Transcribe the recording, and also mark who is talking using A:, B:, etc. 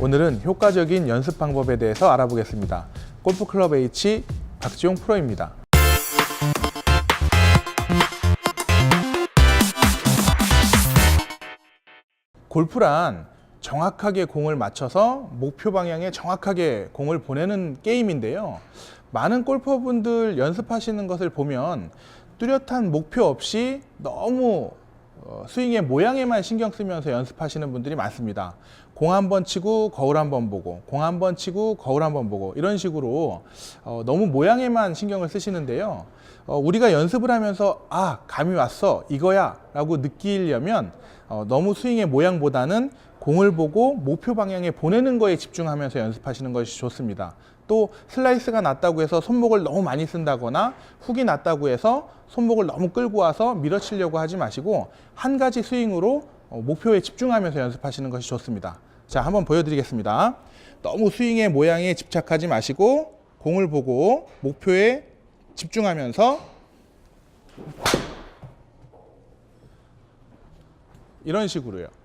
A: 오늘은 효과적인 연습 방법에 대해서 알아보겠습니다. 골프클럽 H 박지용 프로입니다. 골프란 정확하게 공을 맞춰서 목표 방향에 정확하게 공을 보내는 게임인데요. 많은 골퍼분들 연습하시는 것을 보면 뚜렷한 목표 없이 너무 어, 스윙의 모양에만 신경 쓰면서 연습하시는 분들이 많습니다. 공 한 번 치고 거울 한 번 보고, 공 한 번 치고 거울 한 번 보고 이런 식으로 어, 너무 모양에만 신경을 쓰시는데요. 어, 우리가 연습을 하면서 아 감이 왔어 이거야라고 느끼려면 어, 너무 스윙의 모양보다는 공을 보고 목표 방향에 보내는 거에 집중하면서 연습하시는 것이 좋습니다. 또 슬라이스가 낮다고 해서 손목을 너무 많이 쓴다거나 훅이 낮다고 해서 손목을 너무 끌고 와서 밀어치려고 하지 마시고 한 가지 스윙으로 어, 목표에 집중하면서 연습하시는 것이 좋습니다. 자, 한번 보여드리겠습니다. 너무 스윙의 모양에 집착하지 마시고 공을 보고 목표에 집중하면서 이런 식으로요.